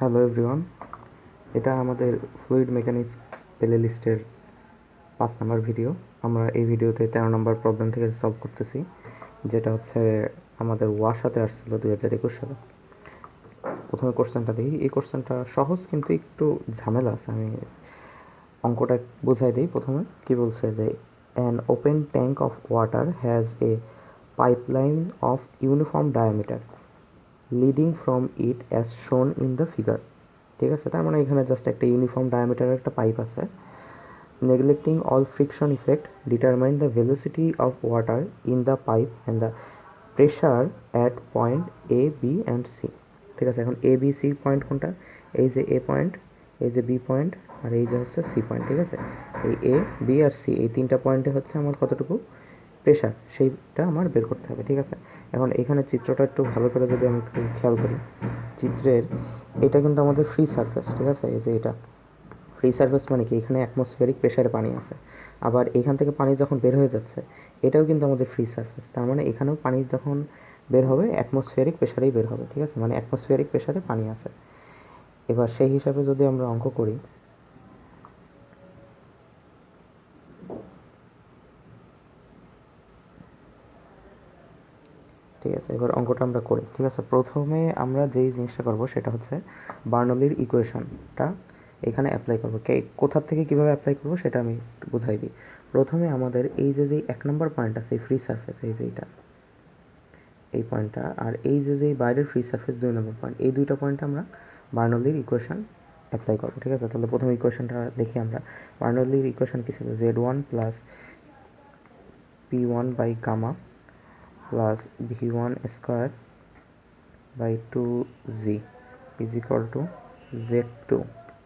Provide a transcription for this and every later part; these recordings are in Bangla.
হ্যালো এভরিওয়ান, এটা আমাদের ফ্লুইড মেকানিক্স প্লে লিস্টের পাঁচ নাম্বার ভিডিও। আমরা এই ভিডিওতে তেরো নম্বর প্রবলেম থেকে সলভ করতেছি, যেটা হচ্ছে আমাদের ওয়াশাতে আসছিল দুই হাজার একুশ সালে। প্রথমে কোশ্চেনটা দিই এই কোশ্চেনটা সহজ কিন্তু একটু ঝামেলা আছে, আমি অঙ্কটা বোঝাই দিই। প্রথমে কি বলছে যে an open tank of water has a pipeline of uniform diameter leading from it as shown in the figure ঠিক আছে? তার মানে এখানে জাস্ট একটা ইউনিফর্ম ডায়ামিটারের একটা পাইপ আছে। Neglecting all friction effect determine the velocity of water in the pipe and the pressure at point A B and C ঠিক আছে? এখন এ বি সি পয়েন্ট কোনটা? এই যে এ পয়েন্ট এই যে বি পয়েন্ট আর এই যে হচ্ছে সি পয়েন্ট ঠিক আছে? এই এ বি আর সি এই তিনটা পয়েন্টে হচ্ছে আমার কতটুকু? প্রেশার সেইটা আমার বের করতে হবে, ঠিক আছে? এখন এখানে চিত্রটা একটু ভালো করে যদি আমি একটু খেয়াল করি, চিত্রের এটা কিন্তু আমাদের ফ্রি সারফেস ঠিক আছে? এই যে এটা ফ্রি সারফেস মানে কি? এখানে অ্যাটমসফিয়ারিক প্রেশারে পানি আছে। আবার এখান থেকে পানি যখন বের হয়ে যাচ্ছে, এটাও কিন্তু আমাদের ফ্রি সারফেস তার মানে এখানেও পানি যখন বের হবে অ্যাটমসফিয়ারিক প্রেশারেই বের হবে, ঠিক আছে? মানে অ্যাটমসফিয়ারিক প্রেশারে পানি আছে। এবার সেই হিসাবে যদি আমরা অঙ্ক করি ঠিক আছে, এবার অঙ্কটা আমরা করি, ঠিক আছে? প্রথমে আমরা যেই জিনিসটা করব সেটা হচ্ছে বার্নলির ইকুয়েশনটা এখানে অ্যাপ্লাই করব। কে কোথার থেকে কীভাবে অ্যাপ্লাই করব সেটা আমি বুঝাই দিই। প্রথমে আমাদের এই যে যে এক নম্বর পয়েন্ট আছে ফ্রি সারফেস এই যে এই পয়েন্টটা আর এই যে যেই বাইরের ফ্রি সারফেস দুই নম্বর পয়েন্ট এই দুইটা পয়েন্টে আমরা বার্নলির ইকুয়েশন অ্যাপ্লাই করব, ঠিক আছে? তাহলে প্রথম ইকুয়েশনটা দেখি আমরা। বার্নলির ইকুয়েশন কী ছিল? Z one plus P one by gamma plus v1 square by 2z is equal to z2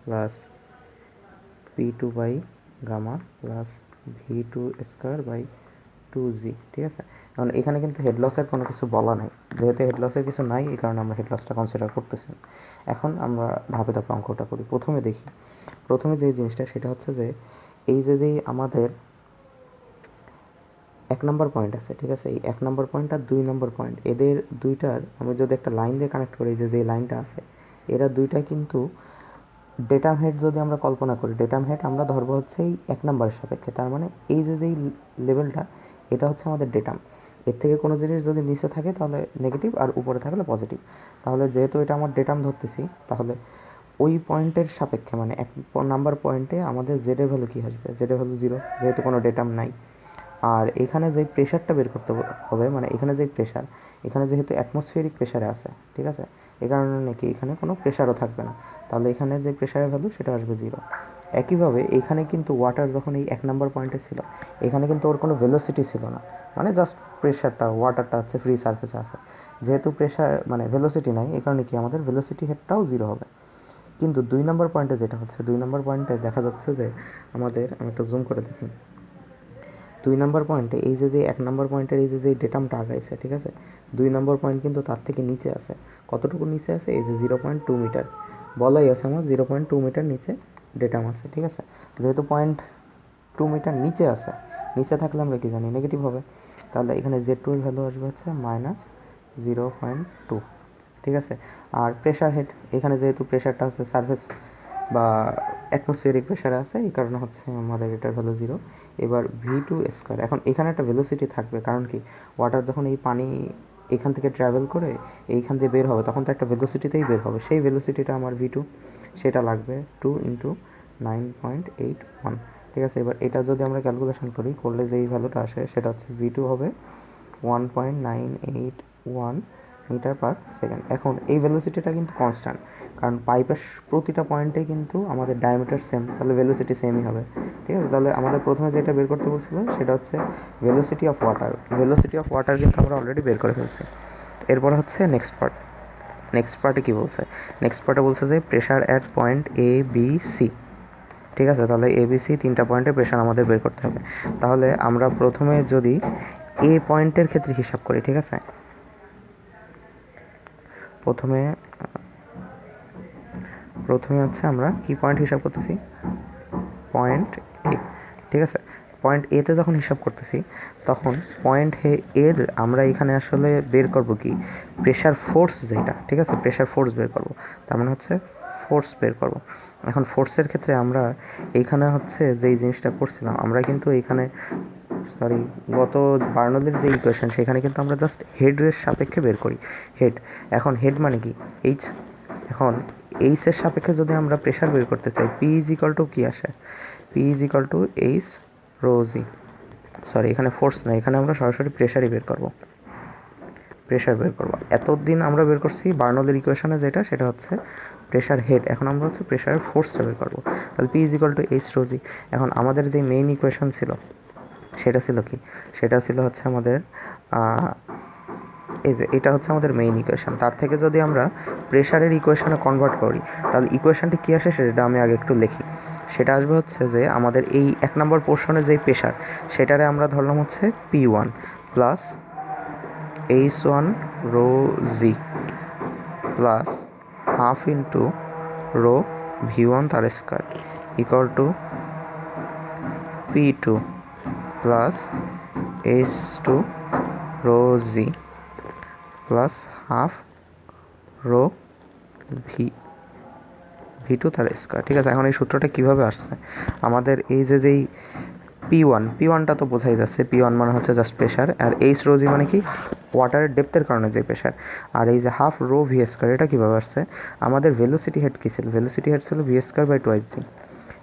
plus p2 by gamma plus v2 square by 2z ঠিক আছে? এখন এখানে কিন্তু হেড লসের কোনো কিছু বলা নাই। যেহেতু হেড লসের কিছু নাই, এই কারণে আমরা হেড লসটা কনসিডার করতেছি। এখন আমরা ধাপে ধাপে অঙ্কটা করি। প্রথমে দেখি। প্রথমে যে জিনিসটা, সেটা হচ্ছে যে, এই যে যে আমাদের এক নম্বর পয়েন্ট আছে, ঠিক আছে? এই এক নম্বর পয়েন্ট আর দুই নম্বর পয়েন্ট এদের দুইটার আমি যদি একটা লাইন দিয়ে কানেক্ট করি, যে যে লাইনটা আছে, এরা দুইটা কিন্তু ডেটাম হেড যদি আমরা কল্পনা করি ডেটাম হেড আমরা ধরবো হচ্ছে এই এক নম্বরের সাপেক্ষে। তার মানে এই যে যেই লেভেলটা এটা হচ্ছে আমাদের ডেটাম এর থেকে কোনো জিনিস যদি নিচে থাকে, তাহলে নেগেটিভ আর উপরে থাকলে পজিটিভ তাহলে যেহেতু এটা আমার ডেটাম ধরতেছি, তাহলে ওই পয়েন্টের সাপেক্ষে মানে এক নাম্বার পয়েন্টে আমাদের জেডের ভ্যালু কী আসবে? জেডের ভ্যালু জিরো যেহেতু কোনো ডেটাম নাই। আর এখানে যে প্রেশারটা বের করতে হবে মানে এখানে যে প্রেশার এখানে যেহেতু অ্যাটমসফিয়ারিক প্রেশারে আছে, ঠিক আছে? এই কারণে নাকি এখানে কোনো প্রেশারও থাকবে না। তাহলে এখানে যে প্রেশারের ভ্যালু সেটা আসবে জিরো একইভাবে এখানে কিন্তু ওয়াটার যখন এই এক নম্বর পয়েন্টে ছিল, এখানে কিন্তু ওর কোনো ভেলোসিটি ছিল না। মানে জাস্ট প্রেশারটা ওয়াটারটা হচ্ছে ফ্রি সারফেসে আছে। যেহেতু প্রেশার মানে ভেলোসিটি নাই এই কারণে কি আমাদের ভেলোসিটি হেডটাও জিরো হবে। কিন্তু দুই নম্বর পয়েন্টে যেটা হচ্ছে, দুই নম্বর পয়েন্টে দেখা যাচ্ছে যে আমাদের, আমি একটু জুম করে দেখি। দুই নম্বর পয়েন্টে এই যে যে এক নম্বর পয়েন্টের এই যে যে ডেটামটা আগাইছে, ঠিক আছে? দুই নম্বর পয়েন্ট কিন্তু তার থেকে নিচে আছে। কতটুকু নিচে আছে? এই যে জিরো পয়েন্ট টু মিটার বলাই আছে আমার জিরো পয়েন্ট টু মিটার নিচে ডেটাম আছে, ঠিক আছে? যেহেতু পয়েন্ট টু মিটার নিচে আছে, নিচে থাকলে আমরা কি জানি? নেগেটিভ হবে। তাহলে এখানে জেড টু এর ভ্যালু আসবে হচ্ছে মাইনাস জিরো পয়েন্ট টু ঠিক আছে? আর প্রেশার হেড এখানে যেহেতু প্রেশারটা হচ্ছে সার্ফেস বা অ্যাটমসফিয়ারিক প্রেশার আছে, এই কারণে হচ্ছে আমাদের এটার ভ্যালু জিরো এবার ভি টু স্কোয়ার এখন এখানে একটা ভেলোসিটি থাকবে, কারণ কি? ওয়াটার যখন এই পানি এখান থেকে ট্রাভেল করে, এইখান দিয়ে বের হবে, তখন তো একটা ভেলোসিটিতেই বের হবে। সেই ভেলোসিটিটা আমার ভি টু সেটা লাগবে two into nine point eight one ঠিক আছে, এবার এটা যদি আমরা ক্যালকুলেশন করি, করলে যেই ভ্যালুটা আসে, সেটা হচ্ছে ভি টু হবে one point nine eight one metre per second এখন এই ভেলোসিটিটা কিন্তু কনস্ট্যান্ট কারণ পাইপের প্রতিটা পয়েন্টে কিন্তু আমাদের ডায়ামিটার সেম তাহলে ভেলোসিটি সেমই হবে। ঠিক আছে? তাহলে আমাদের প্রথমে যেটা বের করতে বলছিল সেটা হচ্ছে velocity of water velocity of water কিন্তু আমরা অলরেডি বের করে ফেলছি। এরপর হচ্ছে নেক্সট পার্ট নেক্সট পার্টে কী বলছে? নেক্সট পার্টে বলছে যে pressure at point A B C ঠিক আছে? তাহলে এ বি সি তিনটা পয়েন্টে প্রেশার আমাদের বের করতে হবে। তাহলে আমরা প্রথমে যদি এ পয়েন্টের ক্ষেত্রে হিসাব করি, ঠিক আছে? প্রথমে প্রথমে হচ্ছে আমরা কি পয়েন্ট হিসাব করতেছি? পয়েন্ট এ ঠিক আছে? পয়েন্ট এতে যখন হিসাব করতেছি, তখন পয়েন্ট হে এর আমরা এখানে আসলে বের করব কি? প্রেশার ফোর্স যেটা, ঠিক আছে? প্রেশার ফোর্স বের করব। তার মানে হচ্ছে ফোর্স বের করব। এখন ফোর্সের ক্ষেত্রে আমরা এইখানে হচ্ছে যেই জিনিসটা করছিলাম, আমরা কিন্তু এইখানে সরি গত বার্নলের যে ইকুয়েশন সেখানে কিন্তু আমরা জাস্ট হেডের সাপেক্ষে বের করি। হেড এখন হেড মানে কি? এইচ এখন এইচের সাপেক্ষে যদি আমরা প্রেশার বের করতে চাই পি ইজ ইকাল টু কী আসে? P is equal to H rho g sorry এখানে ফোর্স না এখানে আমরা সরাসরি প্রেশারই বের করব। প্রেশার বের করব। এতদিন আমরা বের করছি বার্নলের ইকুয়েশনে যেটা, সেটা হচ্ছে প্রেশার হেড এখন আমরা হচ্ছে প্রেশারের ফোর্সটা বের করব। তাহলে P is equal to H rho g এখন আমাদের যে মেইন ইকুয়েশন ছিল, সেটা ছিল কি? সেটা ছিল হচ্ছে আমাদের এই যে, এটা হচ্ছে আমাদের মেইন ইকুয়েশন তার থেকে যদি আমরা প্রেশারের ইকুয়েশনে কনভার্ট করি, তাহলে ইকুয়েশনটি কী আসে সেটা আমি আগে একটু লিখি। সেটা আসবে হচ্ছে যে, আমাদের এই এক নম্বর পোর্শনে যেই প্রেশার সেটারে আমরা ধরলাম হচ্ছে P one plus H one rho g plus half into rho V one তার square equal to P two plus H two rho g plus half rho V V two তার স্কোয়ার। ঠিক আছে, এখন এই সূত্রটা কীভাবে আসছে? আমাদের এই যে যেই পি ওয়ান, পি ওয়ানটা তো বোঝাই যাচ্ছে, পি ওয়ান মানে হচ্ছে জাস্ট প্রেশার আর এইচ রোজি মানে কি? ওয়াটারের ডেপথের কারণে যে প্রেশার আর এই যে হাফ রো ভি স্কোয়ার এটা কীভাবে আসছে? আমাদের ভেলোসিটি হেড কী ছিল? ভেলোসিটি হেড ছিল V square by twice g.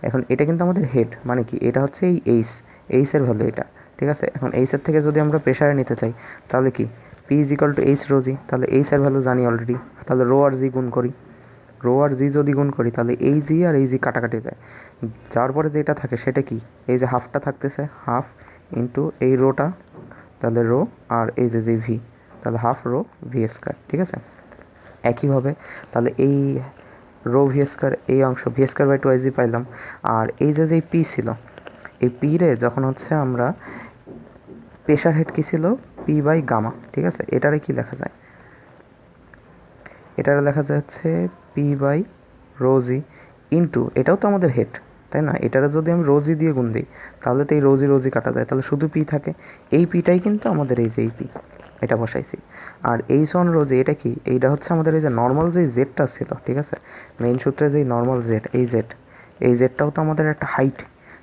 এখন এটা কিন্তু আমাদের হেড মানে কি? এটা হচ্ছে এই এইচ এইচের ভ্যালু এটা। ঠিক আছে, এখন এইচের থেকে যদি আমরা প্রেশারে নিতে চাই, তাহলে কি? P is equal to H rho G তাহলে এইচের ভ্যালু জানি অলরেডি তাহলে রো আর জি গুণ করি। রো আর জি যদি গুণ করি, তাহলে এই জি আর এই জি কাটাকাটি যায় যার পরে যেটা থাকে, সেটা কি? এই যে হাফটা থাকতেছে হাফ ইন্টু এই রোটা তাহলে রো আর এই যে যে ভি তাহলে হাফ রো ভি স্কোয়ার ঠিক আছে? একইভাবে তাহলে এই রো ভি স্কোয়ার এই অংশ V square by two g পাইলাম। আর এই যে যে পি ছিল, এই পি রে যখন হচ্ছে আমরা প্রেশার হেড কী ছিল? পি বাই গামা ঠিক আছে? এটারে কি লেখা যায়? এটারে লেখা যাচ্ছে পি বাই রোজি ইন্টু এটাও তো আমাদের হেড তাই না? এটারে যদি আমি রোজি দিয়ে গুণ দিই, তাহলে তো এই রোজি রোজি কাটা যায়। তাহলে শুধু পি থাকে। এই পিটাই কিন্তু আমাদের এই যে এই পি এটা বসাইছি। আর এই সন রোজি এটা কি? এইটা হচ্ছে আমাদের এই যে নর্মাল যে জেডটা ছিল, ঠিক আছে? মেইন সূত্রে যেই নর্মাল জেড এই জেড এই জেডটাও তো আমাদের একটা হাইট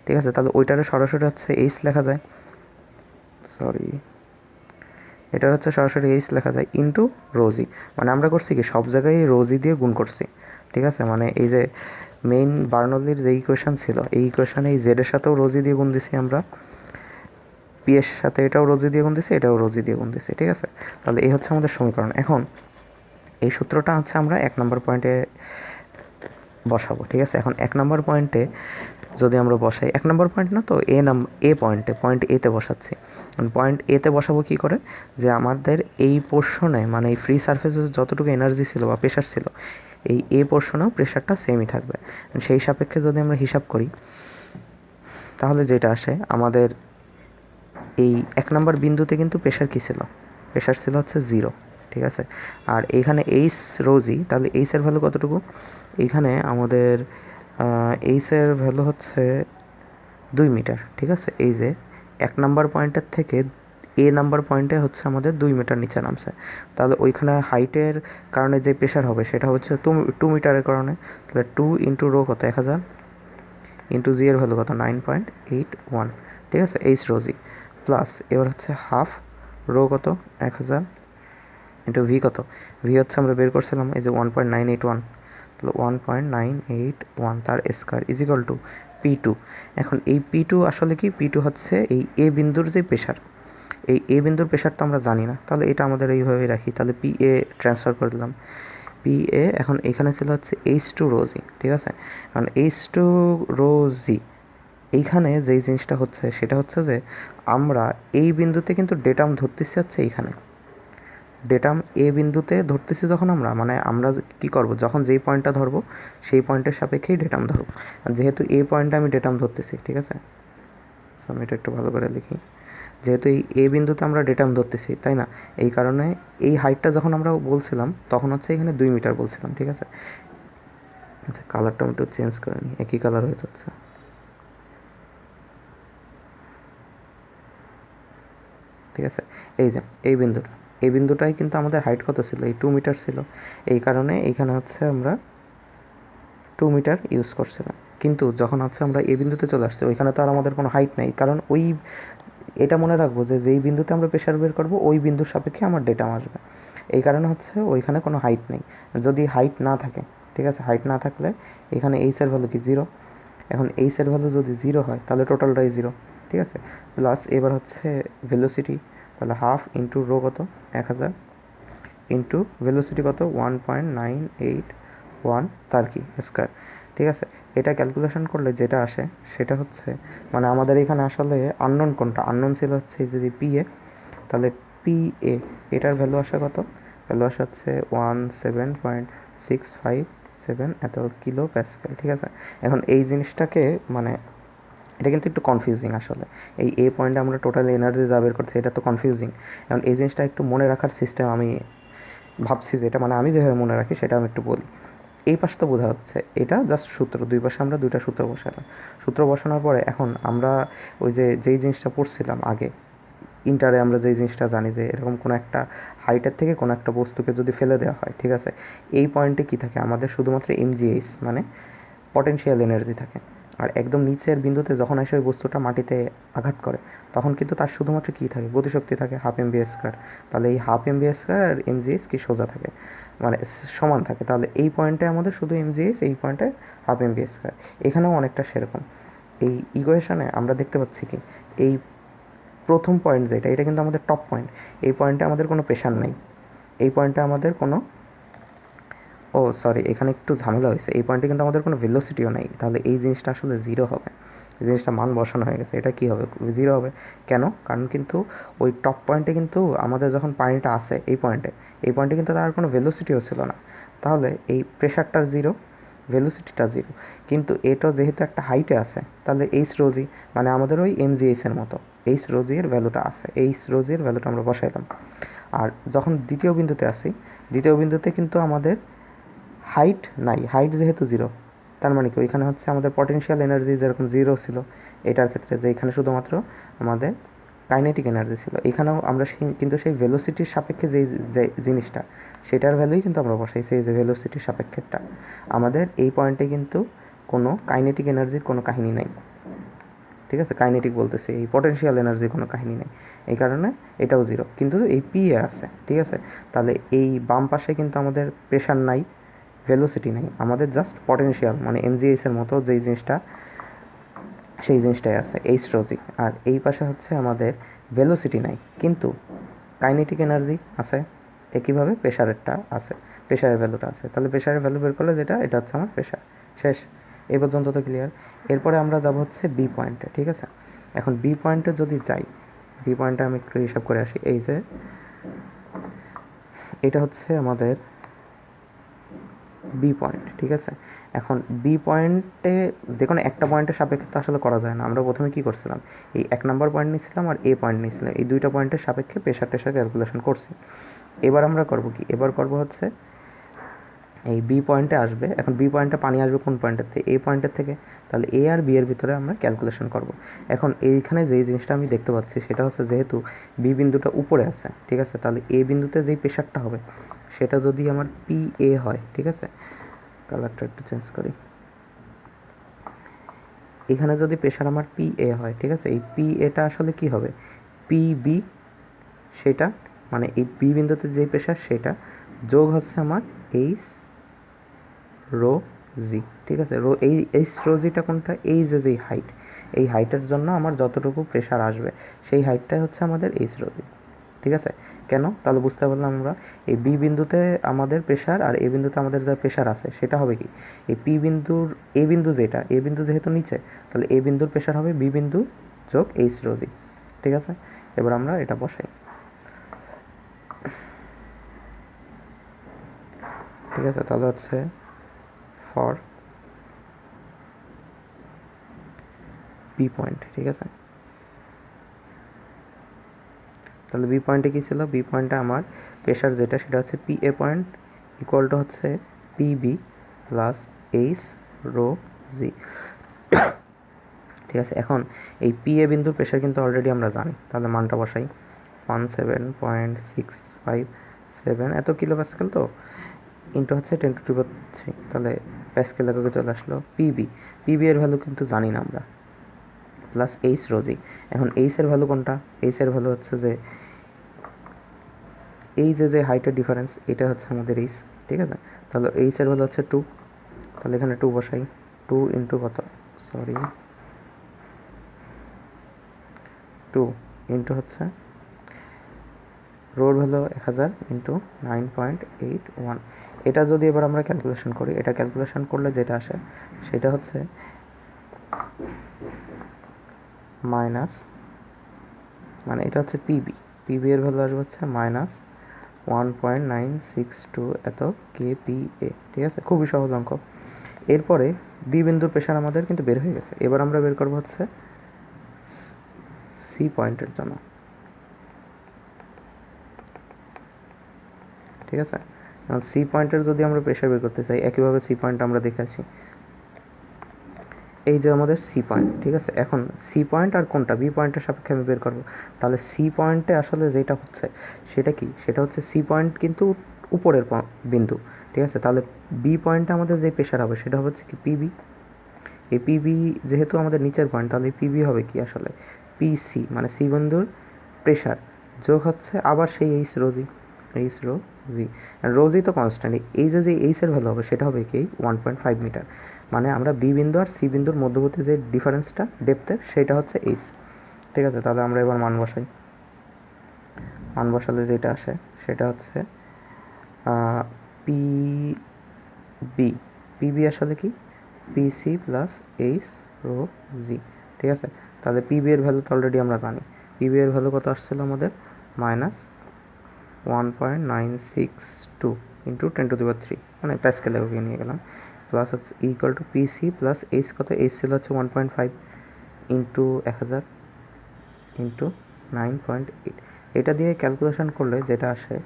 ঠিক আছে? তাহলে ওইটারে সরাসরি হচ্ছে এইচ লেখা যায়। সরি এটা হচ্ছে সরাসরি এইচ লেখা যায় ইন্টু রোজি মানে আমরা করছি কি, সব জায়গায় রোজি দিয়ে গুণ করছি। ঠিক আছে? মানে এই যে মেইন বার্নলির যে ইকুয়েশান ছিল, এই ইকুয়েশনে এই জেডের সাথেও রোজি দিয়ে গুণ দিছি আমরা। পি এর সাথে এটাও রোজি দিয়ে গুণ দিছি, এটাও রোজি দিয়ে গুণ দিছি। ঠিক আছে? তাহলে এই হচ্ছে আমাদের সমীকরণ। এখন এই সূত্রটা হচ্ছে আমরা এক নম্বর পয়েন্টে বসাবো, ঠিক আছে? এখন এক নম্বর পয়েন্টে যদি আমরা বসাই, এক নম্বর পয়েন্ট না তো এ নাম, এ পয়েন্টে, পয়েন্ট এতে বসাচ্ছি। পয়েন্ট এতে বসাবো কী করে? যে আমাদের এই পোর্শনে মানে এই ফ্রি সারফেসে যতটুকু এনার্জি ছিল বা প্রেশার ছিল, এই এ পোর্শনেও প্রেশারটা সেমই থাকবে। সেই সাপেক্ষে যদি আমরা হিসাব করি, তাহলে যেটা আসে, আমাদের এই এক নম্বর বিন্দুতে কিন্তু প্রেশার কী ছিল? প্রেশার ছিল হচ্ছে জিরো ঠিক আছে? আর এইখানে এইচ রোজি তাহলে এইচের ভ্যালু কতটুকু? এইখানে আমাদের এইচের ভ্যালু হচ্ছে দুই মিটার ঠিক আছে? এই যে এক নাম্বার পয়েন্টের থেকে এ নাম্বার পয়েন্টে হচ্ছে আমাদের দুই মিটার নিচে নামছে। তাহলে ওইখানে হাইটের কারণে যে প্রেশার হবে, সেটা হচ্ছে টু টু মিটারের কারণে। তাহলে টু ইন্টু রো কত? এক হাজার। ইন্টু জি এর ভ্যালু কত? নাইন পয়েন্ট এইট ওয়ান ঠিক আছে? এইচ রোজি প্লাস এবার হচ্ছে হাফ রো কত? এক হাজার। ইন্টু ভি কত? ভি হচ্ছে আমরা বের করছিলাম এই যে one point nine eight one তাহলে one point nine eight one তার square equal to P two এখন এই পি টু আসলে কি? পি টু হচ্ছে এই এ বিন্দুর যে প্রেশার এই এ বিন্দুর প্রেশার তো আমরা জানি না। তাহলে এটা আমাদের এইভাবেই রাখি। তাহলে পি এ ট্রান্সফার করে দিলাম। পি এ এখন এখানে ছিল হচ্ছে এইচ টু রোজি ঠিক আছে? কারণ এইচ টু রোজি এইখানে যেই জিনিসটা হচ্ছে সেটা হচ্ছে যে আমরা এই বিন্দুতে কিন্তু ডেটাম ধরতেছি হচ্ছে এইখানে। ডেটাম এ বিন্দুতে ধরতেছি যখন আমরা মানে আমরা কি করব? যখন যেই পয়েন্টটা ধরবো, সেই পয়েন্টের সাপেক্ষেই ডেটাম ধরবো। যেহেতু এই পয়েন্টে আমি ডেটাম ধরতেছি, ঠিক আছে? আমি এটা একটু ভালো করে লিখি। যেহেতু এই এ বিন্দুতে আমরা ডেটাম ধরতেছি, তাই না? এই কারণে এই হাইটটা যখন আমরা বলছিলাম, তখন হচ্ছে এখানে দুই মিটার বলছিলাম, ঠিক আছে? আচ্ছা কালারটা আমি একটু চেঞ্জ করে নিই, একই কালার হয়ে যাচ্ছে। ঠিক আছে? এই যে, এই বিন্দুটা। এই বিন্দুটাই কিন্তু আমাদের হাইট কত ছিল? এই টু মিটার ছিল। এই কারণে এইখানে হচ্ছে আমরা টু মিটার ইউজ করছিলাম। কিন্তু যখন হচ্ছে আমরা এই বিন্দুতে চলে আসছি, ওইখানে তো আর আমাদের কোনো হাইট নেই। কারণ ওই, এটা মনে রাখব যে যেই বিন্দুতে আমরা প্রেশার বের করব, ওই বিন্দুর সাপেক্ষে আমার ডেটা আসবে। এই কারণে হচ্ছে ওইখানে কোনো হাইট নেই। যদি হাইট না থাকে, ঠিক আছে? হাইট না থাকলে এখানে এইচের ভ্যালু কি? জিরো এখন এইচের ভ্যালু যদি জিরো হয়, তাহলে টোটালটাই জিরো ঠিক আছে? প্লাস এবার হচ্ছে ভেলোসিটি তাহলে হাফ ইন্টু রো কত? এক হাজার। ইন্টু ভেলোসিটি কত? One point nine eight one তার কি? স্কোয়ার। ঠিক আছে? এটা ক্যালকুলেশন করলে যেটা আসে সেটা হচ্ছে মানে আমাদের এখানে আসলে আননোন কোনটা? আননোন ছিল হচ্ছে যদি পি এ তাহলে পি এ এটার ভ্যালু আসে কত? ভ্যালু আসে হচ্ছে one seven point six five seven এত কিলো প্যাসকেল। ঠিক আছে? এখন এই জিনিসটাকে মানে এটা কিন্তু একটু কনফিউজিং আসলে। এই এ পয়েন্টে আমরা টোটাল এনার্জি যা বের করছি, এটা তো কনফিউজিং এখন এই জিনিসটা একটু মনে রাখার সিস্টেম আমি ভাবছি যেটা মানে আমি যেভাবে মনে রাখি সেটা আমি একটু বলি। এই পাশে তো বোঝা যাচ্ছে, এটা জাস্ট সূত্র, দুই পাশে আমরা দুইটা সূত্র বসালাম। সূত্র বসানোর পরে এখন আমরা ওই যে, যেই জিনিসটা পড়ছিলাম আগে ইন্টারে আমরা যেই জিনিসটা জানি যে, এরকম কোনো একটা হাইটের থেকে কোনো একটা বস্তুকে যদি ফেলে দেওয়া হয়, ঠিক আছে? এই পয়েন্টে কী থাকে? আমাদের শুধুমাত্র এমজিএইচ মানে পটেনশিয়াল এনার্জি থাকে। আর একদম নিচের বিন্দুতে যখন এসে ওই বস্তুটা মাটিতে আঘাত করে, তখন কিন্তু তার শুধুমাত্র কী থাকে? গতিশক্তি থাকে হাফ এম স্কোয়ার তাহলে এই হাফ এম স্কোয়ার আর এমজিএস কি সোজা থাকে? মানে সমান থাকে। তাহলে এই পয়েন্টে আমাদের শুধু এমজিএস এই পয়েন্টে হাফ এম স্কোয়ার এখানেও অনেকটা সেরকম। এই ইকুয়েশনে আমরা দেখতে পাচ্ছি কি? এই প্রথম পয়েন্ট যেটা, এটা কিন্তু আমাদের টপ পয়েন্ট এই পয়েন্টে আমাদের কোনো প্রেশার নেই। এই পয়েন্টে আমাদের কোনো ও সরি এখানে একটু ঝামেলা হয়েছে। এই পয়েন্টে কিন্তু আমাদের কোনো ভেলোসিটিও নেই। তাহলে এই জিনিসটা আসলে জিরো হবে। এই জিনিসটা মান বসানো হয়ে গেছে। এটা কি হবে? জিরো হবে। কেন? কারণ কিন্তু ওই টপ পয়েন্টে কিন্তু আমাদের যখন পানিটা আসে এই পয়েন্টে এই পয়েন্টে কিন্তু তার কোনো ভেলোসিটিও ছিল না। তাহলে এই প্রেশারটা জিরো ভেলোসিটিটা জিরো কিন্তু এটা যেহেতু একটা হাইটে আছে, তাহলে এইচ রোজি মানে আমাদের ওই এম এমজিএইচের মতো। এইচ রোজি এর ভ্যালুটা আছে। এইচ রোজি এর ভ্যালুটা আমরা বসাইলাম। আর যখন দ্বিতীয় বিন্দুতে আসি, দ্বিতীয় বিন্দুতে কিন্তু আমাদের হাইট নাই হাইট যেহেতু জিরো তার মানে কি? ওইখানে হচ্ছে আমাদের পটেনশিয়াল এনার্জি যেরকম জিরো ছিল, এটার ক্ষেত্রে যে এখানে শুধুমাত্র আমাদের কাইনেটিক এনার্জি ছিল। এখানেও আমরা কিন্তু সেই ভেলোসিটির সাপেক্ষে যেই যে জিনিসটা, সেটার ভ্যালুই কিন্তু আমরা বসাই, সেই যে ভেলোসিটির সাপেক্ষেরটা। আমাদের এই পয়েন্টে কিন্তু কোনো কাইনেটিক এনার্জির কোনো কাহিনী নাই। ঠিক আছে? কাইনেটিক বলতেছি, এই পটেনশিয়াল এনার্জির কোনো কাহিনী নেই। এই কারণে এটাও জিরো কিন্তু এই পি এ আছে, ঠিক আছে? তাহলে এই বাম পাশে কিন্তু আমাদের প্রেশার নাই। ভেলোসিটি নেই। আমাদের জাস্ট পটেনশিয়াল মানে এমজিএসের মতো যেই জিনিসটা, সেই জিনিসটাই আছে এইচ রোজি আর এই পাশে হচ্ছে আমাদের ভেলোসিটি নাই। কিন্তু কাইনেটিক এনার্জি আছে, একইভাবে প্রেশারেরটা আছে প্রেশারের ভ্যালুটা আছে। তাহলে প্রেশারের ভ্যালু বের করলে যেটা, এটা হচ্ছে আমার প্রেশার শেষ। এই পর্যন্ত তো ক্লিয়ার এরপরে আমরা যাব হচ্ছে বি পয়েন্টে ঠিক আছে? এখন বি পয়েন্টে যদি যাই বি পয়েন্টে আমি একটু হিসাব করে আসি। এই যে, এটা হচ্ছে আমাদের বি পয়েন্ট ঠিক আছে? এখন বি পয়েন্টে যে কোনো একটা পয়েন্টের সাপেক্ষে তো আসলে করা যায় না। আমরা প্রথমে কী করছিলাম? এই এক নম্বর পয়েন্ট নিয়েছিলাম আর এ পয়েন্ট নিয়েছিলাম এই দুইটা পয়েন্টের সাপেক্ষে প্রেশার টেশার ক্যালকুলেশন করছি। এবার আমরা করব কি? এবার করব হচ্ছে এই বি পয়েন্টে আসবে। এখন বি পয়েন্টে পানি আসবে কোন পয়েন্টের থেকে? এ পয়েন্টের থেকে। তাহলে এ আর বি এর ভিতরে আমরা ক্যালকুলেশন করব। এখন এইখানে যেই জিনিসটা আমি দেখতে পাচ্ছি, সেটা হচ্ছে যেহেতু বি বিন্দুটা উপরে আছে, ঠিক আছে? তাহলে এ বিন্দুতে যেই প্রেশারটা হবে, সেটা যদি আমার পি এ হয়, ঠিক আছে? কালারটা একটু চেঞ্জ করি। এখানে যদি প্রেশার আমার পি এ হয়, ঠিক আছে? এই পি এটা আসলে কি হবে? পি বি সেটা মানে এই বি বিন্দুতে যে প্রেশার সেটা যোগ হচ্ছে আমার এইচ রো জি, ঠিক আছে? রো, এই এইচ রো জিটা কোনটা? এই যে যেই হাইট এই হাইটের জন্য আমার যতটুকু প্রেশার আসবে, সেই হাইটটাই হচ্ছে আমাদের এইচ রো জি, ঠিক আছে? কেন? তাহলে বুঝতে পারলাম আমরা, এই বি বিন্দুতে আমাদের প্রেশার আর এ বিন্দুতে আমাদের যা প্রেশার আছে, সেটা হবে কি? এই পি বিন্দুর এ বিন্দু যেটা এ বিন্দু যেহেতু নিচে, তাহলে এ বিন্দুর প্রেশার হবে বি বিন্দু যোগ এইচ রো জি, ঠিক আছে? এবার আমরা এটা বসাই। ঠিক আছে? তাহলে হচ্ছে ফর বি পয়েন্ট ঠিক আছে? তাহলে বি পয়েন্টে কী ছিল? বি পয়েন্টে আমার প্রেশার যেটা, সেটা হচ্ছে P A point equal to হচ্ছে P B plus H rho g ঠিক আছে, এখন এই পি এ বিন্দুর প্রেশার কিন্তু অলরেডি আমরা জানি। তাহলে মানটা বসাই। One seven point six five seven এত কিলো প্যাসকেল তো? ইন্টু হচ্ছে টেন টু টু থ্রি তাহলে প্যাসকেল এককে চলে আসলো? পিবি। পিবি এর ভ্যালু কিন্তু জানি না আমরা। প্লাস এইচ রোজি এখন এইচের ভ্যালু কোনটা? এইচের ভ্যালু হচ্ছে যে, এই যে যে হাইটের ডিফারেন্স এটা হচ্ছে আমাদের এইচ ঠিক আছে? তাহলে এইচের ভ্যালু হচ্ছে টু তাহলে এখানে টু বসাই। টু ইন্টু কত? সরি টু ইন্টু হচ্ছে রোড ভ্যালু এক হাজার into nine point eight one এটা যদি এবার আমরা ক্যালকুলেশন করি, এটা ক্যালকুলেশন করলে যেটা আসে, সেটা হচ্ছে মাইনাস মানে এটা হচ্ছে পিবি পিবি এর ভ্যালু আসবে হচ্ছে minus one point nine six two এত কে পি এ ঠিক আছে? খুবই সহজ অঙ্ক। এরপরে বি বিন্দুর প্রেশার আমাদের কিন্তু বের হয়ে গেছে। এবার আমরা বের করব হচ্ছে সি পয়েন্টের জন্য। ঠিক আছে? এখন সি পয়েন্টের যদি আমরা প্রেশার বের করতে চাই, একইভাবে সি পয়েন্ট আমরা দেখে আসি। এই যে আমাদের সি পয়েন্ট ঠিক আছে? এখন সি পয়েন্ট আর কোনটা? বি পয়েন্টের সাপেক্ষে আমি বের করব। তাহলে সি পয়েন্টে আসলে যেটা হচ্ছে, সেটা কি? সেটা হচ্ছে সি পয়েন্ট কিন্তু উপরের বিন্দু, ঠিক আছে? তাহলে বি পয়েন্টে আমাদের যে প্রেশার হবে, সেটা হচ্ছে কি পিবি এই পিবি যেহেতু আমাদের নিচের পয়েন্ট তাহলে পিবি হবে কি আসলে? পিসি মানে সি বিন্দুর প্রেশার যোগ হচ্ছে আবার সেই H rho g H rho g rho g তো কনস্ট্যান্ট এই যে যে এইচের ভ্যালু হবে, সেটা হবে কি? ওয়ান পয়েন্ট ফাইভ মিটার মানে আমরা বি বিন্দু আর সি বিন্দুর মধ্যবর্তী যে ডিফারেন্সটা ডেপথের সেটা হচ্ছে এইচ ঠিক আছে? তাহলে আমরা এবার মান বসাই। মান বসালে যেটা আসে, সেটা হচ্ছে পি বি পিবি আসলে কি? PC plus H rho G ঠিক আছে? তাহলে পিবি এর ভ্যালু তো অলরেডি আমরা জানি। পিবি এর ভ্যালু কত আসছিল আমাদের? Minus one point nine six two into ten to the power three মানে প্যাসকেল এককে নিয়ে গেলাম। প্লাস হচ্ছে equal to PC plus H কত? এইচ ছিল হচ্ছে ওয়ান পয়েন্ট ফাইভ ইন্টু এক হাজার ইন্টু নাইন পয়েন্ট এইট এটা দিয়ে ক্যালকুলেশন করলে যেটা আসে,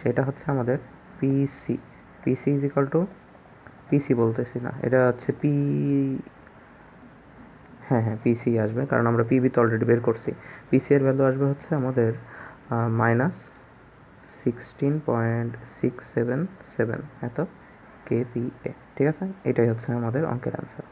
সেটা হচ্ছে আমাদের PC PC is equal to PC বলতেছি না। এটা হচ্ছে পি হ্যাঁ হ্যাঁ পিসি আসবে, কারণ আমরা পিবি তো অলরেডি বের করছি। পিসি এর ভ্যালু আসবে হচ্ছে আমাদের minus sixteen point six seven seven এত কে পি এ ঠিক আছে? এটাই হচ্ছে আমাদের অঙ্কের অ্যান্সার